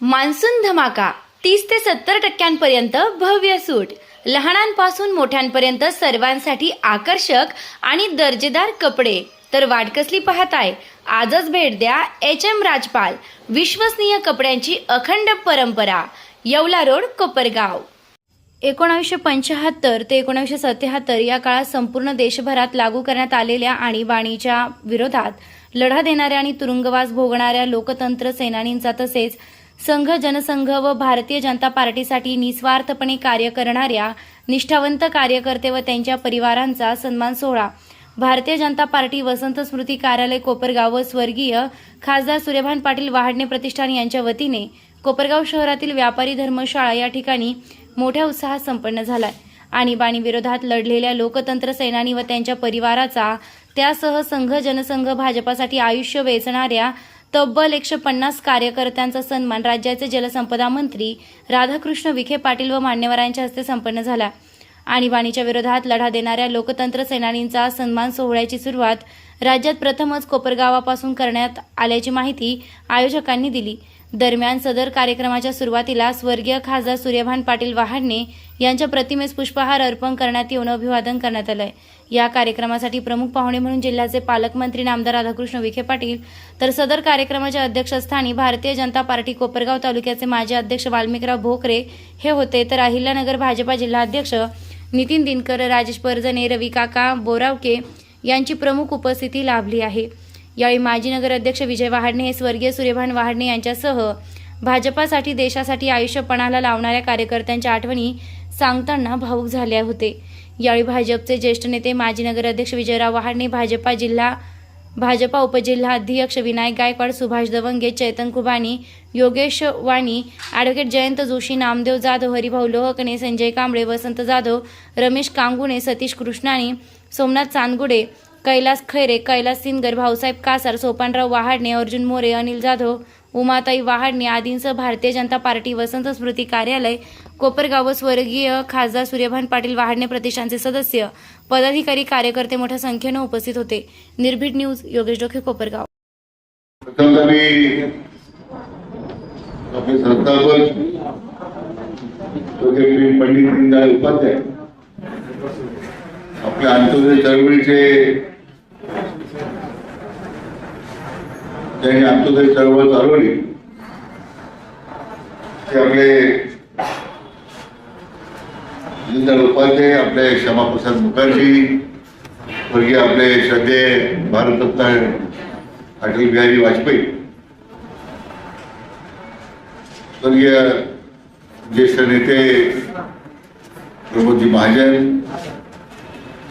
Monsoon धमाका तीस ते सत्तर टक्क्यांपर्यंत भव्य सूट. लहानांपासून मोठ्यांपर्यंत सर्वांसाठी आकर्षक आणि दर्जेदार कपडे. तर वाट कसली पाहताय? आजच भेट द्या एच एम राजपाल विश्वसनीय कपड्यांची अखंड परंपरा येवला रोड कोपरगाव. एकोणावीसशे पंच्याहत्तर ते एकोणावीसशे सत्याहत्तर या काळात संपूर्ण देशभरात लागू करण्यात आलेल्या आणीबाणीच्या विरोधात लढा देणाऱ्या आणि तुरुंगवास भोगणाऱ्या लोकतंत्र सेनानींचा तसेच संघ जनसंघ व भारतीय जनता पार्टीसाठी निस्वार्थपणे कार्य करणाऱ्या निष्ठावंत कार्यकर्ते व त्यांच्या परिवारांचा सन्मान सोहळा. भारतीय जनता पार्टी वसंत स्मृती कार्यालय कोपरगाव व स्वर्गीय खासदार सूर्यभान पाटील वहाडणे प्रतिष्ठान यांच्या वतीने कोपरगाव शहरातील व्यापारी धर्मशाळा या ठिकाणी मोठ्या उत्साहात संपन्न झालाय. आणीबाणी विरोधात लढलेल्या लोकतंत्र सेनानी व त्यांच्या परिवाराचा त्यासह संघ जनसंघ भाजपासाठी आयुष्य वेचणाऱ्या तब्बल एकशे पन्नास कार्यकर्त्यांचा सन्मान राज्याचे जलसंपदा मंत्री राधाकृष्ण विखे पाटील व मान्यवरांच्या हस्ते संपन्न झाला. आणीबाणीच्या विरोधात लढा देणाऱ्या लोकतंत्र सेनानींचा सन्मान सोहळ्याची सुरुवात राज्यात प्रथमच कोपरगावापासून करण्यात आल्याची माहिती आयोजकांनी दिली. दरम्यान सदर कार्यक्रमाच्या सुरुवातीला स्वर्गीय खासदार सूर्यभान पाटील वहाडणे यांच्या प्रतिमेस पुष्पहार अर्पण करण्यात येऊन अभिवादन करण्यात आलं आहे या कार्यक्रमासाठी प्रमुख पाहुणे म्हणून जिल्ह्याचे पालकमंत्री नामदार राधाकृष्ण विखे पाटील तर सदर कार्यक्रमाच्या अध्यक्षस्थानी भारतीय जनता पार्टी कोपरगाव तालुक्याचे माजी अध्यक्ष वाल्मिकराव भोकरे हे होते. तर अहिल्यानगर भाजपा जिल्हाध्यक्ष नितीन दिनकर राजेश परजणे रवी काका बोरावके यांची प्रमुख उपस्थिती लाभली आहे. यावेळी माजी नगर अध्यक्ष विजय वहाडणे हे स्वर्गीय सूर्यभान वहाडणे यांच्यासह भाजपासाठी देशासाठी आयुष्यपणाला लावणाऱ्या कार्यकर्त्यांच्या आठवणी सांगताना भाऊक झाल्या होते. यावेळी भाजपचे ज्येष्ठ नेते माजी नगर अध्यक्ष विजयराव वहाडणे भाजपा जिल्हा भाजपा उपजिल्हा अध्यक्ष विनायक गायकवाड सुभाष दवंगे चैतन कुबानी योगेश वाणी ॲडव्होकेट जयंत जोशी नामदेव जाधव हरिभाऊ लोहकणे संजय कांबळे वसंत जाधव रमेश कांगुणे सतीश कृष्णाणी सोमनाथ चांदगुडे कैलास खैरे कैलास सिनगर भाऊसाहेब कासार सोपानराव वहाडणे अर्जुन मोरे अनिल जाधव उमाताई वहाडणे आदींसह भारतीय जनता पार्टी वसंत स्मृती कार्यालय कोपरगाव स्वर्गीय खासदार सूर्यभान पाटील वहाडणे प्रतिष्ठानचे सदस्य पदाधिकारी कार्यकर्ते मोठ्या संख्येनं उपस्थित होते. निर्भीड न्यूज योगेश डोके कोपरगाव. पंडित दीनदयाळ उपाध्याय आपल्या अंत्योदय चळवळीचे त्यांनी अंत्योदय चळवळ चालवली. ते आपले दीनदयाळ उपाध्याय आपले श्यामाप्रसाद मुखर्जी स्वर्गीय आपले श्रद्धे भारतरत्न अटल बिहारी वाजपेयी स्वर्गीय ज्येष्ठ नेते प्रमोदजी महाजन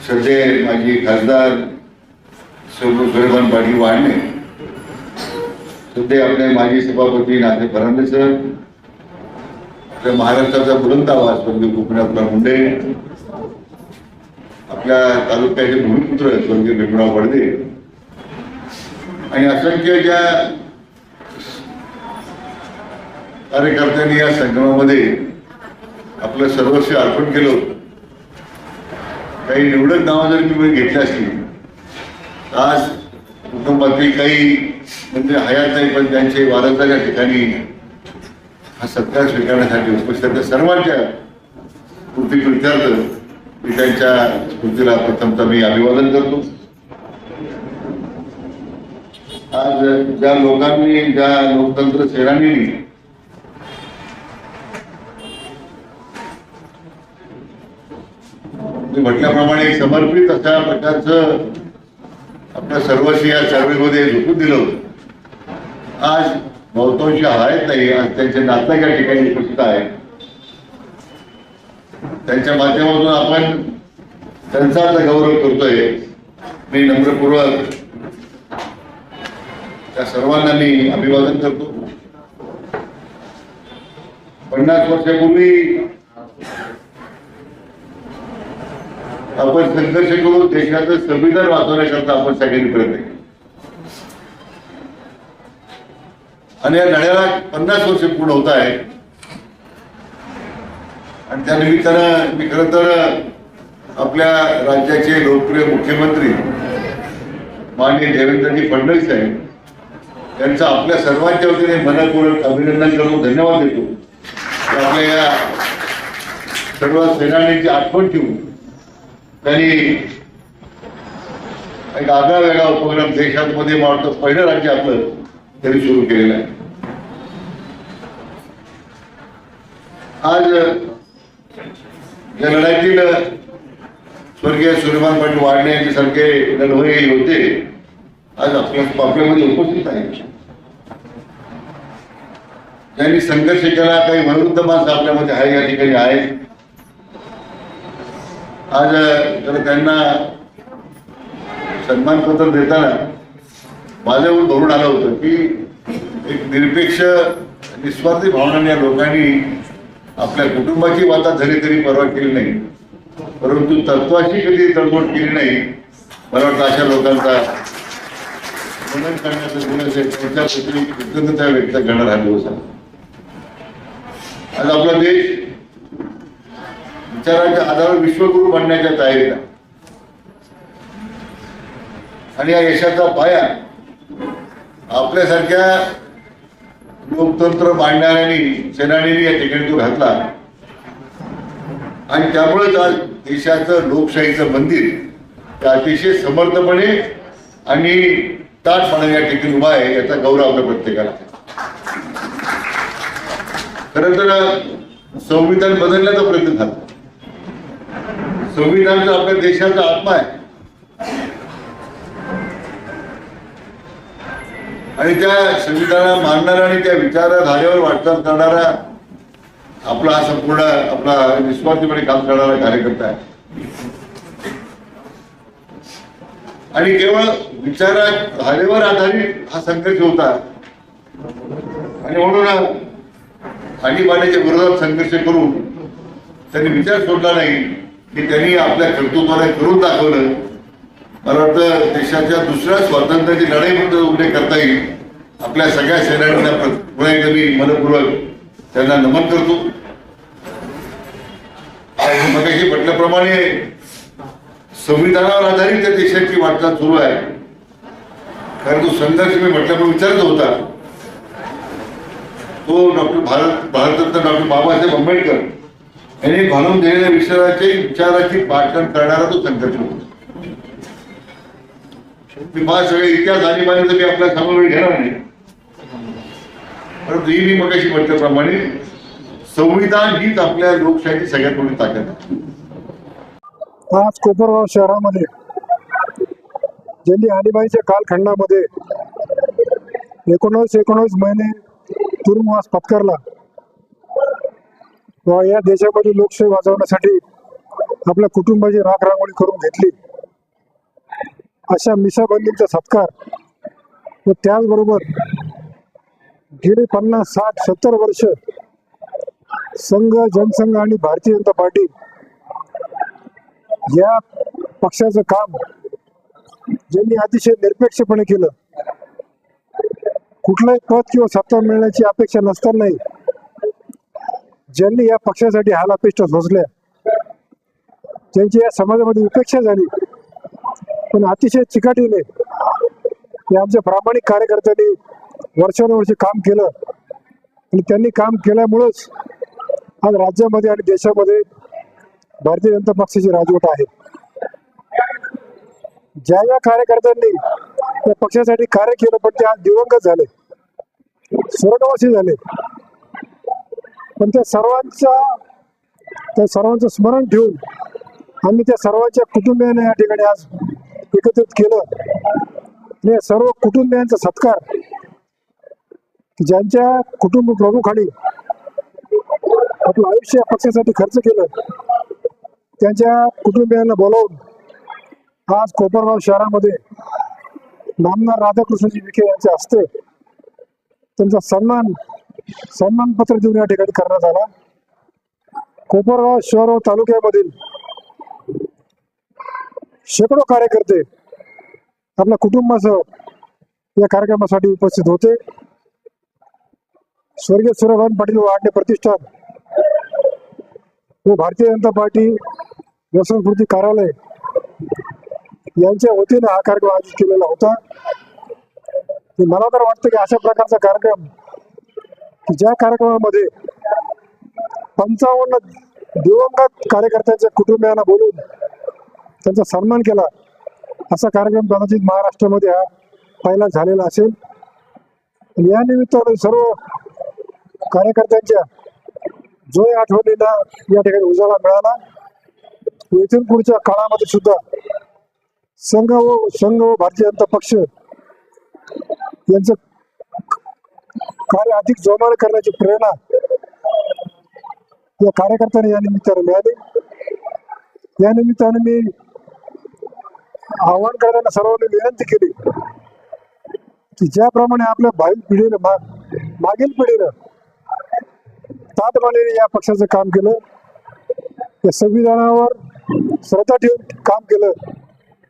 श्रद्धे माजी खासदार सौरभ सूर्यभान पाटील वाढणे ते आपले माजी सभापती नाथे फरांदे सर आपल्या महाराष्ट्राचा बुलंद आवाज स्वर्गीय गोपीनाथराव मुंडे आपल्या तालुक्याचे भूमिपुत्र स्वर्गीय भीमराव पडदे आणि असंख्य ज्या कार्यकर्त्यांनी या संगमामध्ये आपलं सर्वस्व अर्पण केलं होतं काही निवडक नावं जर तुम्ही घेतली असली आज कुटुंबातील काही म्हणजे हयात नाही पण त्यांचे वारसाच्या ठिकाणी हा सत्कार स्वीकारण्यासाठी उपस्थित सर्वांच्या कृती कृत्यार्थ मी त्यांच्या स्मृतीला प्रथमतः मी अभिवादन करतो. आज ज्या लोकांनी ज्या लोकतंत्र सेनानींनी म्हटल्याप्रमाणे समर्पित अशा प्रकारचं आपल्या सर्वस्वी या चळवळीमध्ये झुकून दिलं होतं. आज बहुतांशी आहेत नाही आज त्यांचे नातक या ठिकाणी उपस्थित आहेत. त्यांच्या माध्यमातून आपण त्यांचा आता गौरव करतोय. मी नम्रपूर्वक त्या सर्वांना मी अभिवादन करतो. पन्नास वर्षापूर्वी आपण संघर्ष करून देशाचं संविधान वाचवण्याकरता आपण सगळ्यांनी प्रयत्न केला. आणि या लढ्याला पन्नास वर्ष पूर्ण होत आहे. आणि त्या निमित्तानं मी खरं तर आपल्या राज्याचे लोकप्रिय मुख्यमंत्री माननीय देवेंद्रजी फडणवीस साहेब त्यांचं आपल्या सर्वांच्या वतीने मनपूर्वक अभिनंदन करतो धन्यवाद देतो. आपल्या या सर्व सेनानीची आठवण ठेवून त्यांनी एक आगळा वेगळा उपक्रम देशामध्ये मला पहिलं राज्य आपलं त्यांनी सुरू केलेलं आहे. आज या लढाईतील स्वर्गीय सूर्यमान पाटील वाढणे यांच्यासारखे लढवई होते आज आपल्या आपल्यामध्ये उपस्थित आहेत. त्यांनी संघर्ष केला काही वयोवृद्ध माणसं आपल्यामध्ये आहे या ठिकाणी आहेत. आज तर त्यांना सन्मानपत्र देताना माझ्यावर धरून आलं होतं की एक निरपेक्ष निस्वार्थी भावनाने या लोकांनी आपल्या कुटुंबाची वाता झाली तरी परवा केली नाही. परंतु तत्वाची कधी तडजोड केली नाही मला वाटतं अशा लोकांचा मनन करण्याचा गुण असेल कृतज्ञता व्यक्त करणार हा दिवस आज आपला देश विचारांच्या आधारावर विश्वगुरु बनण्याच्या तयारीला आणि या यशाचा पाया आपल्यासारख्या लोकतंत्र मांडणाऱ्यांनी सेनानींनी या ठिकाणी तो घातला. आणि त्यामुळेच आज देशाचं लोकशाहीचं मंदिर ते अतिशय समर्थपणे आणि ताटपणे या ठिकाणी उभा आहे याचा गौरव आपल्या प्रत्येकाला. खर तर संविधान बदलण्याचा प्रयत्न झाला. संविधान आपल्या देशाचा आत्मा आहे आणि त्या संविधानाला मानणारा आणि त्या विचारधारेवर वाटचाल करणारा आपला हा संपूर्ण आपला निस्वार्थीपणे काम करणारा कार्यकर्ता आहे. आणि केवळ विचारधारेवर आधारित हा संघर्ष होता. आणि म्हणून आणीबाणीच्या विरोधात संघर्ष करून त्यांनी विचार सोडला नाही. की त्यांनी आपल्या कर्तृत्वाला करून दाखवलं. मला वाटतं देशाच्या दुसऱ्या स्वातंत्र्याची लढाई म्हणून उल्लेख करता येईल. आपल्या सगळ्या सेनानींना पुन्हा मी मनपूर्वक त्यांना नमन करतो. मगाशी म्हटल्याप्रमाणे संविधानावर आधारित त्या देशाची वाटचाल सुरू आहे. कारण तो संघर्ष मी म्हटल्याप्रमाणे विचारत होता. तो डॉक्टर भारत भारतरत्न डॉक्टर बाबासाहेब आंबेडकर यांनी घालून दिलेल्या विचाराचे विचाराची पाठण करणारा तो संघर्ष होता. मी माझ सगळे इतिहास आणि मी आपला समोर वेळ घेणार नाही. परंतु ही मी मगाशी म्हटल्याप्रमाणे संविधान हीच आपल्या लोकशाहीची सगळ्यात मोठी ताकद आहे. आज कोपरगाव शहरामध्ये ज्यांनी आणीबाईच्या कालखंडामध्ये एकोणीस एकोणीस महिने तुरुंगवास पत्करला व या देशामध्ये लोकशाही वाजवण्यासाठी आपल्या कुटुंबाची राखरांगोळी करून घेतली. अशा मिसाबंदींचा सत्कार. व त्याचबरोबर गेली पन्नास साठ सत्तर वर्ष संघ जनसंघ आणि भारतीय जनता पार्टी या पक्षाचं काम ज्यांनी अतिशय निरपेक्षपणे केलं कुठलंही पद किंवा सत्ता मिळण्याची अपेक्षा नसतानाही ज्यांनी या पक्षासाठी हाल सोसल्या त्यांची या समाजामध्ये उपेक्षा झाली. पण अतिशय चिकाटीने या आमच्या प्रामाणिक कार्यकर्त्यांनी वर्षानुवर्षी काम केलं. आणि त्यांनी काम केल्यामुळंच आज राज्यामध्ये आणि देशामध्ये भारतीय जनता पक्षाची राजवट आहे. ज्या ज्या कार्यकर्त्यांनी त्या पक्षासाठी कार्य केलं पण ते आज दिवंगत झाले. स्वर्गवासी झाले. पण त्या सर्वांचा त्या सर्वांचं स्मरण ठेवून आम्ही त्या सर्वांच्या कुटुंबियांना या ठिकाणी आज एकत्रित केलं. या सर्व कुटुंबियांचा सत्कार. ज्यांच्या कुटुंब प्रमुखाने आपलं आयुष्य पक्षासाठी खर्च केलं त्यांच्या कुटुंबियांना बोलावून आज कोपरगाव शहरामध्ये नामदार राधाकृष्णजी विखे यांच्या हस्ते त्यांचा सन्मान सन्मानपत्र देऊन या ठिकाणी करण्यात आला. कोपरगाव शहर व तालुक्यामधील शेकडो कार्यकर्ते आपल्या कुटुंबासह या कार्यक्रमासाठी उपस्थित होते. स्वर्गीय सूर्यभान पाटील वाढणे प्रतिष्ठान व भारतीय जनता पार्टी व्यसनपूर्ती कार्यालय यांच्या वतीने हा कार्यक्रम आयोजित केलेला होता. मला तर वाटतं की अशा प्रकारचा कार्यक्रम की ज्या कार्यक्रमामध्ये पंचावन्न दिवंगत कार्यकर्त्यांच्या कुटुंबियांना बोलून त्यांचा सन्मान केला. असा कार्यक्रम कदाचित महाराष्ट्रामध्ये हा पहिला झालेला असेल. या निमित्ताने सर्व कार्यकर्त्यांच्या जो आठवणीला या ठिकाणी उजाळा मिळाला. इथून पुढच्या काळामध्ये सुद्धा संघ व संघ व भारतीय जनता पक्ष यांचं कार्य अधिक जोमाने करण्याची प्रेरणा या कार्यकर्त्यांना या निमित्ताने मिळाली. या निमित्ताने मी आव्हान करताना सर्वांनी विनंती केली. की ज्याप्रमाणे आपल्या बाहेर पिढीनं मा, मागील पिढीनं ताटमानेने या पक्षाचं काम केलं. या संविधानावर श्रद्धा ठेवून काम केलं.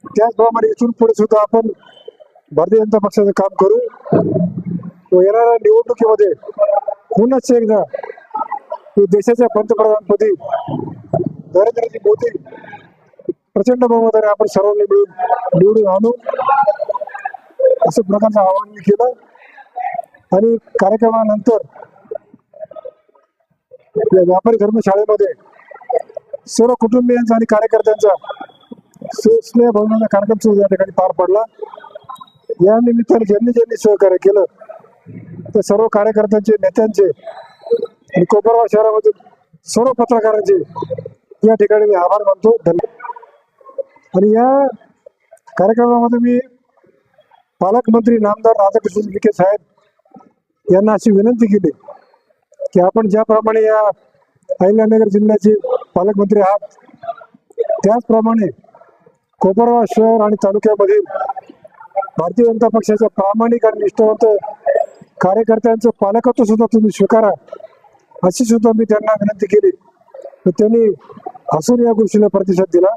त्याचप्रमाणे इथून पुढे सुद्धा आपण भारतीय जनता पक्षाचं काम करू. व येणाऱ्या निवडणुकीमध्ये पुन्हाच एकदा देशाच्या पंतप्रधानपदी नरेंद्रजी मोदी प्रचंड बहुमताने आपण सर्वांनी मिळून निवडून आणू. असं प्रकारचं आवाहन मी केलं. आणि कार्यक्रमानंतर या व्यापारी धर्मशाळेमध्ये सर्व कुटुंबियांचा आणि कार्यकर्त्यांचा सुस्नेह भवनाचा कार्यक्रम या ठिकाणी पार पडला. या निमित्ताने ज्यांनी ज्यांनी सहकार्य केलं ते सर्व कार्यकर्त्यांचे नेत्यांचे आणि कोपरगाव शहरामधील सर्व पत्रकारांचे या ठिकाणी मी आभार मानतो. धन्यवाद. आणि या कार्यक्रमामध्ये मी पालकमंत्री नामदार राधाकृष्ण विखे साहेब यांना अशी विनंती केली की आपण ज्याप्रमाणे या अहिल्यानगर जिल्ह्याचे पालकमंत्री आहात त्याचप्रमाणे कोपरगाव शहर आणि तालुक्यामधील भारतीय जनता पक्षाच्या प्रामाणिक आणि निष्ठावंत कार्यकर्त्यांचं पालकत्व सुद्धा तुम्ही स्वीकारा अशी सुद्धा मी त्यांना विनंती केली. तर त्यांनी हसून या गोष्टीला प्रतिसाद दिला.